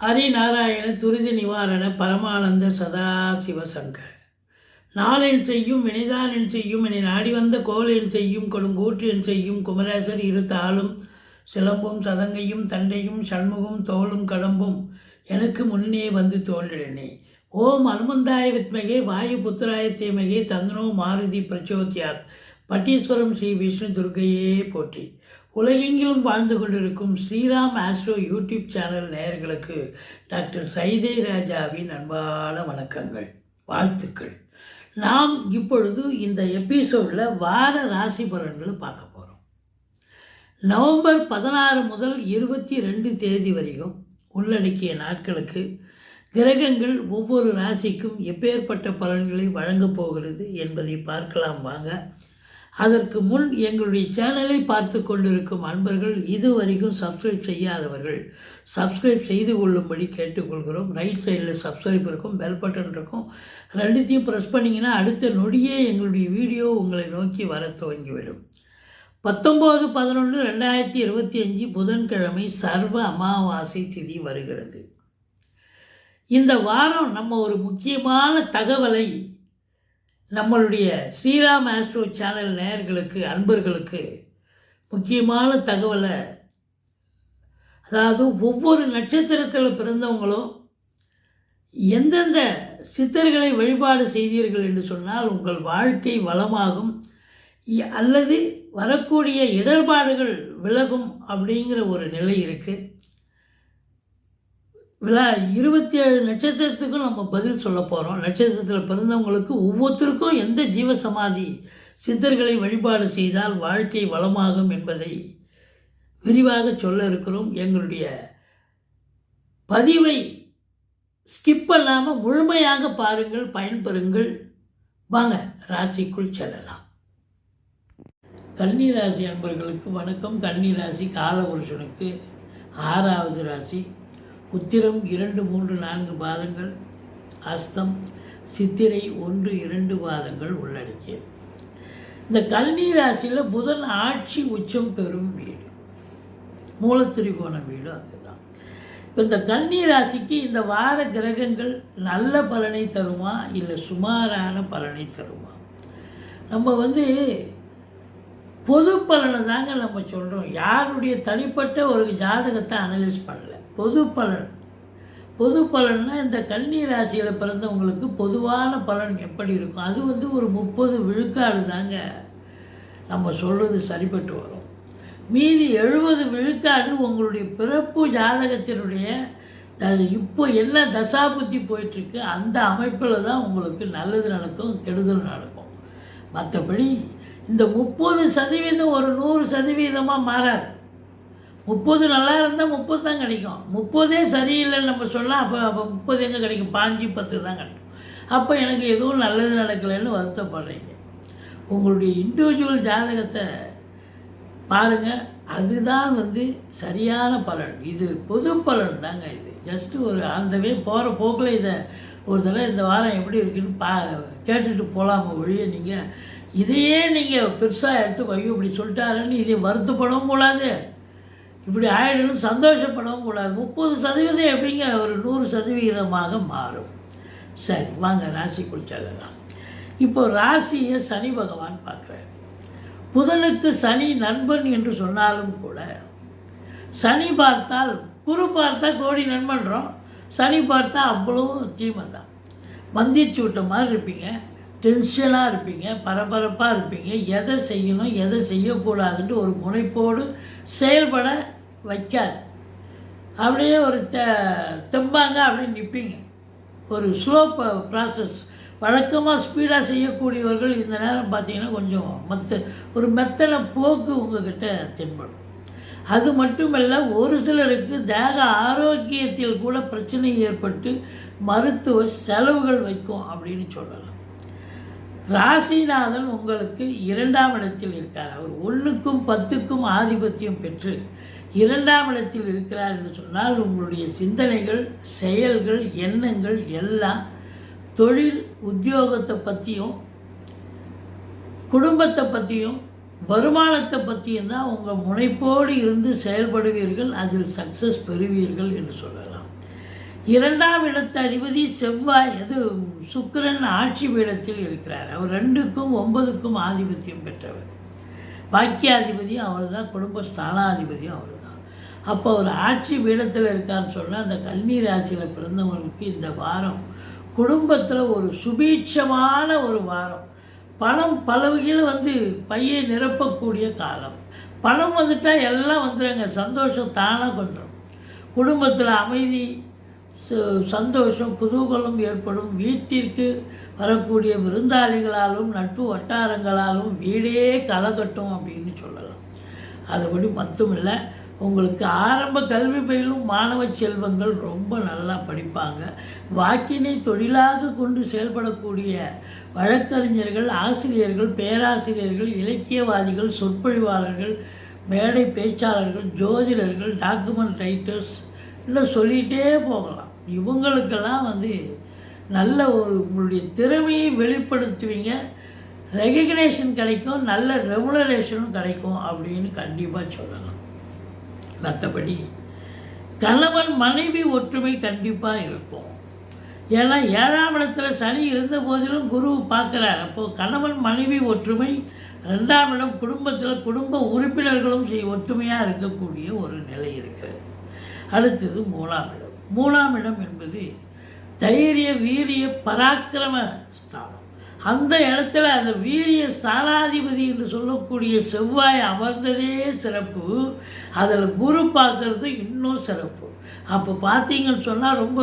ஹரிநாராயண துரித நிவாரண பரமானந்த சதாசிவ சங்கர் நாளென் செய்யும் வினைதானில் செய்யும் என்னை நாடி வந்த கோலில் செய்யும் கொடுங்கூற்றில் செய்யும் குமரேசர் இரு தாளும் சிலம்பும் சதங்கையும் தண்டையும் சண்முகம் தோளும் கடம்பும் எனக்கு முன்னே வந்து தோன்றினே ஓம் அனுமந்தாய வித்மகே வாயு புத்திராய தீமகே தந்தனோ மாருதி பிரச்சோத்யாத். பட்டீஸ்வரம் ஸ்ரீ விஷ்ணு துர்கையே போற்றி. உலகெங்கிலும் வாழ்ந்து கொண்டிருக்கும் ஸ்ரீராம் ஆஸ்ட்ரோ யூடியூப் சேனல் நேயர்களுக்கு டாக்டர் சைதை ராஜாவின் அன்பான வணக்கங்கள் வாழ்த்துக்கள். நாம் இப்பொழுது இந்த எபிசோடில் வார ராசி பலன்களை பார்க்க போகிறோம் நவம்பர் பதினாறு முதல் இருபத்தி ரெண்டு தேதி வரைக்கும் உள்ளடக்கிய நாட்களுக்கு கிரகங்கள் ஒவ்வொரு ராசிக்கும் எப்பேற்பட்ட பலன்களை வழங்கப் போகிறது என்பதை பார்க்கலாம் வாங்க. அதற்கு முன் எங்களுடைய சேனலை பார்த்து கொண்டிருக்கும் அன்பர்கள் இதுவரைக்கும் சப்ஸ்கிரைப் செய்யாதவர்கள் சப்ஸ்கிரைப் செய்து கொள்ளும்படி கேட்டுக்கொள்கிறோம். ரைட் சைடில் சப்ஸ்கிரைப் இருக்கும் பெல் பட்டன் இருக்கும். ரெண்டுத்தையும் ப்ரெஸ் பண்ணிங்கன்னா அடுத்த நொடியே எங்களுடைய வீடியோ உங்களை நோக்கி வர துவங்கிவிடும். பத்தொம்போது பதினொன்று ரெண்டாயிரத்தி இருபத்தி அஞ்சு புதன்கிழமை சர்வ அமாவாசை திதி வருகிறது. இந்த வாரம் நம்ம ஒரு முக்கியமான தகவலை நம்மளுடைய ஸ்ரீராம் ஆஸ்ட்ரோ சேனல் நேயர்களுக்கு அன்பர்களுக்கு முக்கியமான தகவலை அதாவது ஒவ்வொரு நட்சத்திரத்தில் பிறந்தவங்களும் எந்தெந்த சித்தர்களை வழிபாடு செய்தீர்கள் என்று சொன்னால் உங்கள் வாழ்க்கை வளமாகும். அல்லது வரக்கூடிய இடர்பாடுகள் விலகும் அப்படிங்கிற ஒரு நிலை இருக்குது விழா இருபத்தி ஏழு நட்சத்திரத்துக்கும் நம்ம பதில் சொல்ல போகிறோம் நட்சத்திரத்தில் பிறந்தவங்களுக்கு ஒவ்வொருத்தருக்கும் எந்த ஜீவசமாதி சித்தர்களை வழிபாடு செய்தால் வாழ்க்கை வளமாகும் என்பதை விரிவாக சொல்ல இருக்கிறோம். எங்களுடைய பதிவை ஸ்கிப் பண்ணாமல் முழுமையாக பாருங்கள் பயன்பெறுங்கள். வாங்க ராசிக்குள் செல்லலாம். கன்னி ராசி அன்பர்களுக்கு வணக்கம். கன்னி ராசி காலபுருஷனுக்கு ஆறாவது ராசி. உத்திரம் இரண்டு மூன்று நான்கு பாதங்கள் அஸ்தம் சித்திரை ஒன்று இரண்டு பாதங்கள் உள்ளடக்கியது. இந்த கல்னி ராசியில் புதன் ஆட்சி உச்சம் பெறும் வீடு. மூலத்திரிகோண வீடு அதுதான். இப்போ இந்த கல்னி ராசிக்கு இந்த வார கிரகங்கள் நல்ல பலனை தருமா இல்லை சுமாரான பலனை தருமா? நம்ம வந்து பொது பலனை தாங்க நம்ம சொல்கிறோம் யாருடைய தனிப்பட்ட ஒரு ஜாதகத்தை அனலைஸ் பண்ணல. பொது பலன். பொது பலன்னா இந்த கன்னி ராசியில் பிறந்தவங்களுக்கு பொதுவான பலன் எப்படி இருக்கும்? அது வந்து ஒரு முப்பது விழுக்காடு தாங்க. நம்ம சொல்கிறது சரிப்பட்டு வரும். மீதி எழுபது விழுக்காடு உங்களுடைய பிறப்பு ஜாதகத்தினுடைய த- இப்போ என்ன தசாபுத்தி போயிட்டுருக்கு அந்த அமைப்பில் தான் உங்களுக்கு நல்லது நடக்கும் கெடுதல் நடக்கும். மற்றபடி இந்த முப்பது சதவீதம் ஒரு நூறு சதவீதமாக மாறாது. முப்பது நல்லா இருந்தால் முப்பது தான் கிடைக்கும். முப்பதே சரியில்லைன்னு நம்ம சொன்னால் அப்போ அப்போ முப்பது எங்கே கிடைக்கும்? பாஞ்சு பத்து தான் கிடைக்கும். அப்போ எனக்கு எதுவும் நல்லது நடக்கலைன்னு வருத்தப்படுறீங்க. உங்களுடைய இண்டிவிஜுவல் ஜாதகத்தை பாருங்கள் அதுதான் வந்து சரியான பலன். இது பொது பலன் தாங்க இது. ஜஸ்ட்டு ஒரு அந்தவே போகிற போக்கில் இதை ஒரு தடவை இந்த வாரம் எப்படி இருக்குன்னு பா கேட்டுட்டு போகலாம ஒழிய நீங்கள் இதையே நீங்கள் பெருசாக எடுத்து ஐயோ இப்படி சொல்லிட்டாருன்னு இதை வருத்தப்படவும் கூடாது. இப்படி ஆயிடணும் சந்தோஷப்படவும் கூடாது. முப்பது சதவீதம் எப்படிங்க? ஒரு நூறு சதவீதமாக மாறும். சரி வாங்க ராசிக்குள் செல்லலாம். இப்போ ராசியை சனி பகவான் பார்க்குறாரு. புதனுக்கு சனி நண்பன் என்று சொன்னாலும் கூட சனி பார்த்தால் குரு பார்த்தா கோடி நண்பன்றோம். சனி பார்த்தா அவ்வளவும் தீமை தான். மந்திச்சு விட்ட மாதிரி இருப்பீங்க. டென்ஷனாக இருப்பீங்க. பரபரப்பாக இருப்பீங்க. எதை செய்யணும் எதை செய்யக்கூடாதுன்ட்டு ஒரு முனைப்போடு செயல்பட வைக்காது. அப்படியே ஒரு த தெம்பாங்க அப்படியே நிற்பீங்க ஒரு ஸ்லோ ப்ராசஸ் வழக்கமாக ஸ்பீடாக செய்யக்கூடியவர்கள் இந்த நேரம் பார்த்தீங்கன்னா கொஞ்சம் மற்ற ஒரு மெத்தனை போக்கு உங்ககிட்ட தென்படும். அது மட்டுமல்ல ஒரு சிலருக்கு தேக ஆரோக்கியத்தில் கூட பிரச்சனை ஏற்பட்டு மருத்துவ செலவுகள் வைக்கும் அப்படின்னு சொல்லலாம். ராசிநாதன் உங்களுக்கு இரண்டாம் இடத்தில் இருக்கார். அவர் ஒன்றுக்கும் பத்துக்கும் ஆதிபத்தியம் பெற்று இரண்டாம் இடத்தில் இருக்கிறார் என்று சொன்னால் உங்களுடைய சிந்தனைகள் செயல்கள் எண்ணங்கள் எல்லாம் தொழில் உத்தியோகத்தை பற்றியும் குடும்பத்தை பற்றியும் வருமானத்தை பற்றியும் தான் உங்கள் முனைப்போடு இருந்து செயல்படுவீர்கள் அதில் சக்ஸஸ் பெறுவீர்கள் என்று சொல்லலாம். இரண்டாம் இடத்து அதிபதி செவ்வாய் அது சுக்கிரன் ஆட்சி பீடத்தில் இருக்கிறார். அவர் ரெண்டுக்கும் ஒன்பதுக்கும் ஆதிபத்தியம் பெற்றவர். பாக்கியாதிபதியும் அவர் தான் குடும்ப ஸ்தானாதிபதியும் அவர் தான் அப்போ ஒரு ஆட்சி பீடத்தில் இருக்கான்னு சொன்னால் அந்த கன்னி ராசியில் பிறந்தவங்களுக்கு இந்த வாரம் குடும்பத்தில் ஒரு சுபீட்சமான ஒரு வாரம். பணம் பல வகையில் வந்து பையை நிரப்பக்கூடிய காலம். பணம் வந்துட்டால் எல்லாம் வந்துடுங்க சந்தோஷம் தானாக கொண்டுரும். குடும்பத்தில் அமைதி சந்தோஷம் குதூகலம் ஏற்படும். வீட்டிற்கு வரக்கூடிய விருந்தாளிகளாலும் நட்பு வட்டாரங்களாலும் வீடே களை கட்டும் அப்படின்னு சொல்லலாம். அதுபடி மட்டுமில்லை உங்களுக்கு ஆரம்ப கல்வி பயிலும் மாணவ செல்வங்கள் ரொம்ப நல்லா படிப்பாங்க. வாக்கினை தொழிலாக கொண்டு செயல்படக்கூடிய வழக்கறிஞர்கள் ஆசிரியர்கள் பேராசிரியர்கள் இலக்கியவாதிகள் சொற்பொழிவாளர்கள் மேடை பேச்சாளர்கள் ஜோதிடர்கள் டாக்குமெண்ட் ரைட்டர்ஸ் இன்னும் சொல்லிகிட்டே போகலாம். இவங்களுக்கெல்லாம் வந்து நல்ல ஒரு உங்களுடைய திறமையை வெளிப்படுத்துவீங்க. ரெகக்னேஷன் கிடைக்கும் நல்ல ரெமுனரேஷனும் கிடைக்கும் அப்படின்னு கண்டிப்பாக சொல்லலாம். மற்றபடி கணவன் மனைவி ஒற்றுமை கண்டிப்பாக இருக்கும். ஏன்னா ஏழாம் இடத்துல சனி இருந்த போதிலும் குரு பார்க்குறார். அப்போது கணவன் மனைவி ஒற்றுமை ரெண்டாம் இடம் குடும்பத்தில் குடும்ப உறுப்பினர்களும் செய் ஒற்றுமையாக இருக்கக்கூடிய ஒரு நிலை இருக்கிறது. அடுத்தது மூணாம் இடம். மூணாம் இடம் என்பது தைரிய வீரிய பராக்கிரம ஸ்தானம் அந்த இடத்துல அந்த வீரிய ஸ்தானாதிபதி என்று சொல்லக்கூடிய செவ்வாய் அமர்ந்ததே சிறப்பு. அதில் குரு பார்க்கறது இன்னும் சிறப்பு. அப்போ பார்த்தீங்கன்னு சொன்னால் ரொம்ப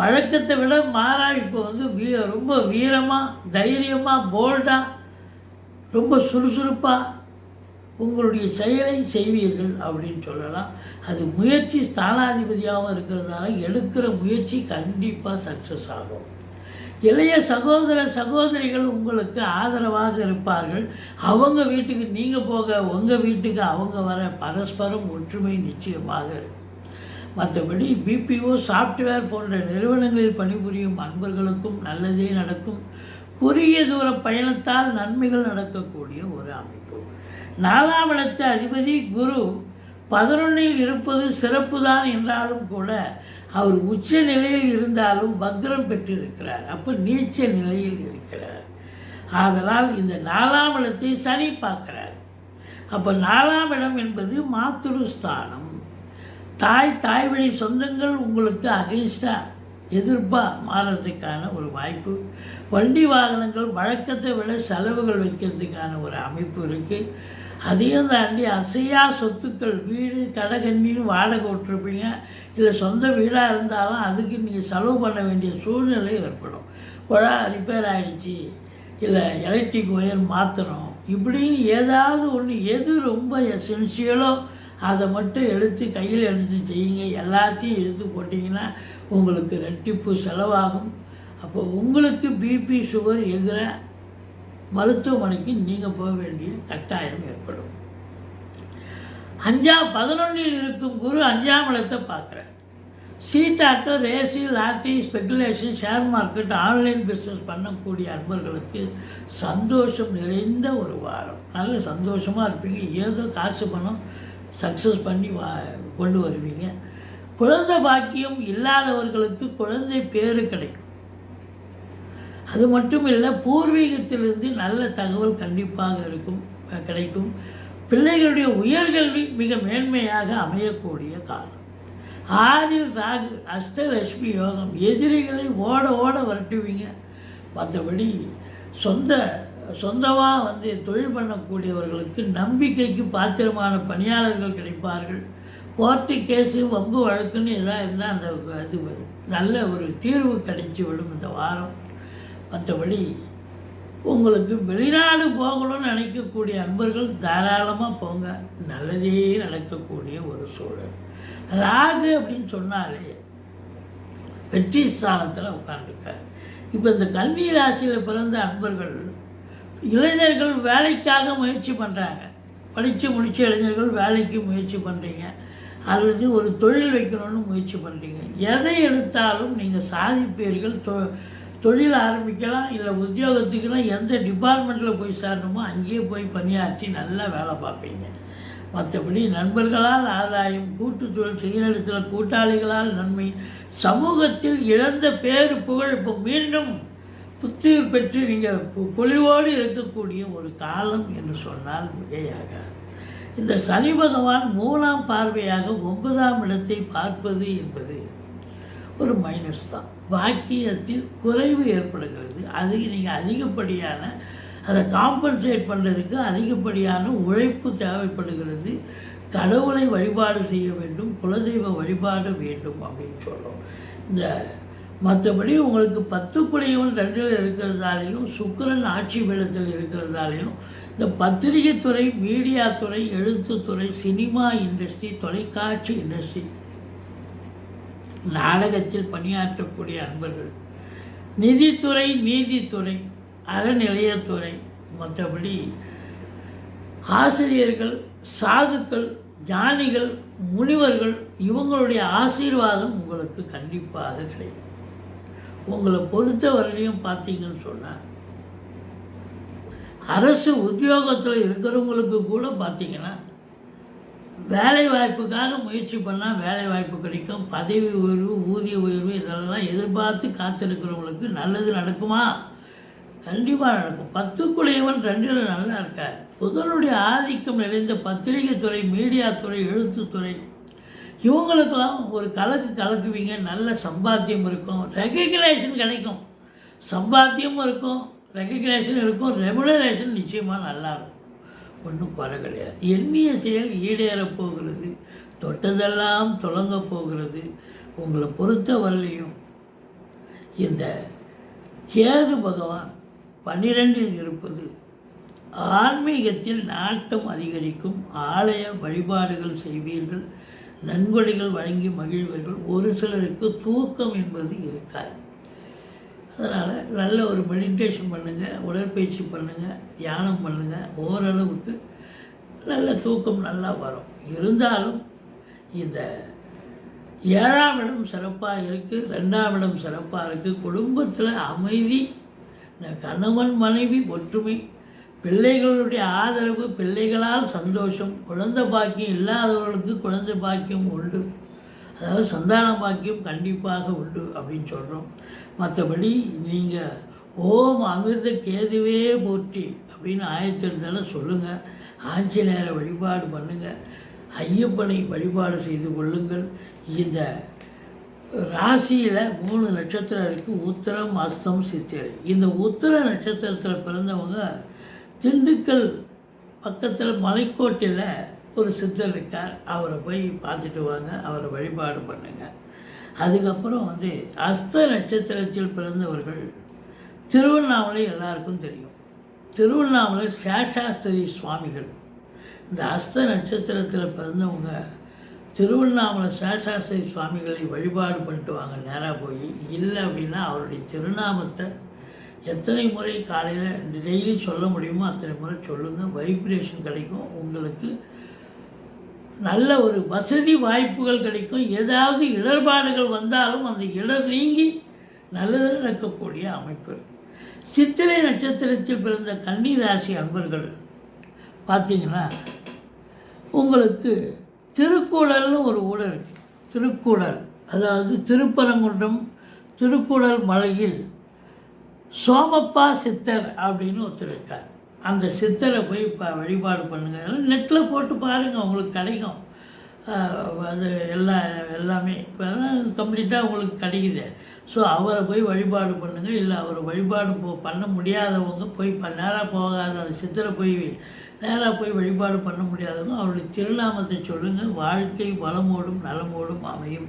வழக்கத்தை விட மாறா இப்போ வந்து வீ ரொம்ப வீரமாக தைரியமாக போல்டாக ரொம்ப சுறுசுறுப்பாக உங்களுடைய செயலை செய்வீர்கள் அப்படின்னு சொல்லலாம். அது முயற்சி ஸ்தானாதிபதியாகவும் இருக்கிறதுனால எடுக்கிற முயற்சி கண்டிப்பாக சக்ஸஸ் ஆகும். இளைய சகோதர சகோதரிகள் உங்களுக்கு ஆதரவாக இருப்பார்கள். அவங்க வீட்டுக்கு நீங்கள் போக உங்கள் வீட்டுக்கு அவங்க வர பரஸ்பரம் ஒற்றுமை நிச்சயமாக இருக்கும். மற்றபடி பிபிஓ சாஃப்ட்வேர் போன்ற நிறுவனங்களில் பணிபுரியும் அன்பர்களுக்கும் நல்லதே நடக்கும். குறுகிய தூர பயணத்தால் நன்மைகள் நடக்கக்கூடிய ஒரு அமைப்பு. நாலாம் இடத்து அதிபதி குரு பதினொன்னில் இருப்பது சிறப்பு தான் என்றாலும் கூட அவர் உச்ச நிலையில் இருந்தாலும் வக்ரம் பெற்றிருக்கிறார். அப்போ நீச்ச நிலையில் இருக்கிறார். ஆதலால் இந்த நாலாம் இடத்தை சனி பார்க்கிறார். அப்போ நாலாம் இடம் என்பது மாத்துருஸ்தானம். தாய் தாய் வழி சொந்தங்கள் உங்களுக்கு அகைன்ஸ்டாக எதிர்ப்பாக மாறுறதுக்கான ஒரு வாய்ப்பு. வண்டி வாகனங்கள் வழக்கத்தை விட செலவுகள் வைக்கிறதுக்கான ஒரு அமைப்பு இருக்குது அதையும் தாண்டி அசையா சொத்துக்கள் வீடு கடைகண்ணின்னு வாடகை விட்டுருப்பீங்க. இல்லை சொந்த வீடாக இருந்தாலும் அதுக்கு நீங்கள் செலவு பண்ண வேண்டிய சூழ்நிலை ஏற்படும். குழா ரிப்பேர் ஆகிடுச்சி இல்லை எலக்ட்ரிக் ஒயர் மாற்றணும் இப்படின்னு ஏதாவது ஒன்று எது ரொம்ப எசென்சியலோ அதை மட்டும் எடுத்து கையில் எடுத்து செய்யுங்க. எல்லாத்தையும் எடுத்து போட்டிங்கன்னா உங்களுக்கு ரெட்டிப்பு செலவாகும். அப்போ உங்களுக்கு பிபி சுகர் எகிற மருத்துவமனைக்கு நீங்கள் போக வேண்டிய கட்டாயம் ஏற்படும். அஞ்சா பதினொன்றில் இருக்கும் குரு அஞ்சாம் இடத்தை பார்க்குறேன் சீட்டாட்டோ ரேசி lottery speculation share market online business பண்ணக்கூடிய அன்பர்களுக்கு சந்தோஷம் நிறைந்த ஒரு வாரம். நல்ல சந்தோஷமாக இருப்பீங்க. ஏதோ காசு பணம் சக்ஸஸ் பண்ணி வா கொண்டு வருவீங்க. குழந்தை பாக்கியம் இல்லாதவர்களுக்கு குழந்தை பேர் கிடைக்கும். அது மட்டும் இல்லை பூர்வீகத்திலிருந்து நல்ல தகவல் கண்டிப்பாக இருக்கும் கிடைக்கும். பிள்ளைகளுடைய உயர்கல்வி மிக மேன்மையாக அமையக்கூடிய காலம். ஆறில் ராகு அஷ்டலட்சுமி யோகம் எதிரிகளை ஓட ஓட வரட்டுவீங்க. மற்றபடி சொந்த சொந்தமாக வந்து தொழில் பண்ணக்கூடியவர்களுக்கு நம்பிக்கைக்கு பாத்திரமான பணியாளர்கள் கிடைப்பார்கள். கோர்ட்டு கேஸு வம்பு வழக்குன்னு எல்லாம் இருந்தால் அந்த இது வரும். நல்ல ஒரு தீர்வு கிடைச்சி விடும் இந்த வாரம். மற்றபடி உங்களுக்கு வெளிநாடு போகணும்னு நினைக்கக்கூடிய அன்பர்கள் தாராளமாக போங்க. நல்லதே நடக்கக்கூடிய ஒரு சூழல். ராகு அப்படின்னு சொன்னாலே வெற்றி ஸ்தானத்தில் உட்காந்துருக்கார் இப்போ இந்த கன்னி ராசியில் பிறந்த அன்பர்கள் இளைஞர்கள் வேலைக்காக முயற்சி பண்ணுறாங்க படித்து முடித்த இளைஞர்கள் வேலைக்கு முயற்சி பண்ணுறீங்க அல்லது ஒரு தொழில் வைக்கணும்னு முயற்சி பண்ணுறீங்க எதை எடுத்தாலும் நீங்கள் சாதிப்பீர்கள். தொ தொழில் ஆரம்பிக்கலாம் இல்லை உத்தியோகத்துக்குலாம் எந்த டிபார்ட்மெண்ட்டில் போய் சேரணுமோ அங்கேயே போய் பணியாற்றி நல்லா வேலை பார்ப்பீங்க. மற்றபடி நண்பர்களால் ஆதாயம் கூட்டு தொழில் செய்கிற இடத்துல கூட்டாளிகளால் நன்மை சமூகத்தில் இழந்த பேரு புகழ் இப்போ மீண்டும் புத்துயிர் பெற்று நீங்கள் பொலிவோடு இருக்கக்கூடிய ஒரு காலம் என்று சொன்னால் மிகையாகாது. இந்த சனி பகவான் மூணாம் பார்வையாக ஒன்பதாம் இடத்தை பார்ப்பது என்பது ஒரு மைனஸ் தான். பாக்கியத்தில் குறைவு ஏற்படுகிறது. அது நீங்கள் அதிகப்படியான அதை காம்பன்சேட் பண்ணுறதுக்கு அதிகப்படியான உழைப்பு தேவைப்படுகிறது. கடவுளை வழிபாடு செய்ய வேண்டும் குலதெய்வ வழிபாடு வேண்டும் அப்படின்னு சொல்கிறோம் இந்த மற்றபடி உங்களுக்கு பத்துக்குடையவன் ரெண்டில் இருக்கிறதாலையும் சுக்கிரன் ஆட்சி பீடத்தில் இருக்கிறதாலையும் இந்த பத்திரிகை துறை மீடியா துறை எழுத்துத்துறை சினிமா இண்டஸ்ட்ரி தொலைக்காட்சி இண்டஸ்ட்ரி நாடகத்தில் பணியாற்றக்கூடிய அன்பர்கள். நிதித்துறை நீதித்துறை அறநிலையத்துறை மற்றபடி ஆசிரியர்கள் சாதுக்கள் ஞானிகள் முனிவர்கள் இவங்களுடைய ஆசீர்வாதம் உங்களுக்கு கண்டிப்பாக கிடைக்கும். உங்களை பொறுத்த வரையிலையும் பார்த்தீங்கன்னு சொன்னால் அரசு உத்தியோகத்தில் இருக்கிறவங்களுக்கு கூட பார்த்தீங்கன்னா வேலை வாய்ப்புக்காக முயற்சி பண்ணால் வேலை வாய்ப்பு கிடைக்கும். பதவி உயர்வு ஊதிய உயர்வு இதெல்லாம் எதிர்பார்த்து காத்திருக்கிறவங்களுக்கு நல்லது நடக்குமா? கண்டிப்பாக நடக்கும். பத்துக்குடையவன் ரெண்டில் நல்லா இருக்கார். புதனுடைய ஆதிக்கம் நிறைந்த பத்திரிகை துறை மீடியா துறை எழுத்துத்துறை இவங்களுக்கெல்லாம் ஒரு கலக்கு கலக்குவீங்க. நல்ல சம்பாத்தியம் இருக்கும். ரெகக்னேஷன் கிடைக்கும். சம்பாத்தியமும் இருக்கும். ரெகக்னேஷன் இருக்கும். ரெமுனரேஷன் நிச்சயமாக நல்லாயிருக்கும் ஒன்றும் குறை கிடையாது. எண்ணிய செயல் ஈடேறப் போகிறது தொட்டதெல்லாம் தொடங்க போகிறது. உங்களை பொறுத்த வரலையும் இந்த கேது பகவான் பன்னிரெண்டில் இருப்பது ஆன்மீகத்தில் நாட்டம் அதிகரிக்கும் ஆலய வழிபாடுகள் செய்வீர்கள் நன்கொடைகள் வழங்கி மகிழ்வீர்கள். ஒரு சிலருக்கு தூக்கம் என்பது இருக்காது. அதனால் நல்ல ஒரு மெடிடேஷன் பண்ணுங்கள் உடற்பயிற்சி பண்ணுங்கள் தியானம் பண்ணுங்கள் ஓரளவுக்கு நல்ல தூக்கம் நல்லா வரும். இருந்தாலும் இந்த ஏழாம் இடம் சிறப்பாக இருக்குது ரெண்டாம் இடம் சிறப்பாக இருக்குது குடும்பத்தில் அமைதி கணவன் மனைவி ஒற்றுமை பிள்ளைகளுடைய ஆதரவு பிள்ளைகளால் சந்தோஷம் குழந்தை பாக்கியம் இல்லாதவர்களுக்கு குழந்தை பாக்கியம் உண்டு. அதாவது சந்தான பாக்கியம் கண்டிப்பாக உண்டு அப்படின்னு சொல்கிறோம் மற்றபடி நீங்கள் ஓம் அமிர்த கேதுவே போற்றி அப்படின்னு ஆயிரத்தி இருந்தாலும் சொல்லுங்கள் ஆஞ்சநேயரை வழிபாடு பண்ணுங்கள் ஐயப்பனை வழிபாடு செய்து கொள்ளுங்கள். இந்த ராசியில் மூணு நட்சத்திரம் இருக்குது உத்தரம் அஸ்தம் சித்திரை. இந்த உத்திர நட்சத்திரத்தில் பிறந்தவங்க திண்டுக்கல் பக்கத்தில் மலைக்கோட்டையில் ஒரு சித்தர் இருக்கார் அவரை போய் பார்த்துட்டு வாங்க அவரை வழிபாடு பண்ணுங்க. அதுக்கப்புறம் வந்து அஸ்த நட்சத்திரத்தில் பிறந்தவர்கள் திருவண்ணாமலை எல்லாருக்கும் தெரியும். திருவண்ணாமலை சேஷாஸ்திரி சுவாமிகள். இந்த அஸ்த நட்சத்திரத்தில் பிறந்தவங்க திருவண்ணாமலை சேஷாஸ்திரி சுவாமிகளை வழிபாடு பண்ணிட்டு வாங்க நேராக போய். இல்லை அப்படின்னா அவருடைய திருநாமத்தை எத்தனை முறை காலையில் டெய்லி சொல்ல முடியுமோ அத்தனை முறை சொல்லுங்கள் வைப்ரேஷன் கிடைக்கும். உங்களுக்கு நல்ல ஒரு வசதி வாய்ப்புகள் கிடைக்கும். ஏதாவது இடர்பாடுகள் வந்தாலும் அந்த இடர் நீங்கி நல்லது நடக்கக்கூடிய அமைப்பு. சித்திரை நட்சத்திரத்தில் பிறந்த கன்னி ராசி அன்பர்கள் பார்த்தீங்கன்னா உங்களுக்கு திருக்கூடல்னு ஒரு ஊடல் இருக்கு. திருக்கூடல் அதாவது திருப்பரங்குன்றம் திருக்கூடல் மலையில் சோமப்பா சித்தர் அப்படின்னு ஒருத்தர் இருக்கார். அந்த சித்தரை போய் இப்போ வழிபாடு பண்ணுங்கள் நெட்டில் போட்டு பாருங்கள் உங்களுக்கு கிடைக்கும். அது எல்லா எல்லாமே. இப்போ தான் கம்ப்ளீட்டாக உங்களுக்கு கிடைக்குது. ஸோ அவரை போய் வழிபாடு பண்ணுங்கள் இல்லை அவரை வழிபாடு போ பண்ண முடியாதவங்க போய் ப நேராக போகாத அந்த சித்தரை போய் நேராக போய் வழிபாடு பண்ண முடியாதவங்க அவருடைய திருநாமத்தை சொல்லுங்கள் வாழ்க்கை வளமோடும் நலமோடும் அமையும்.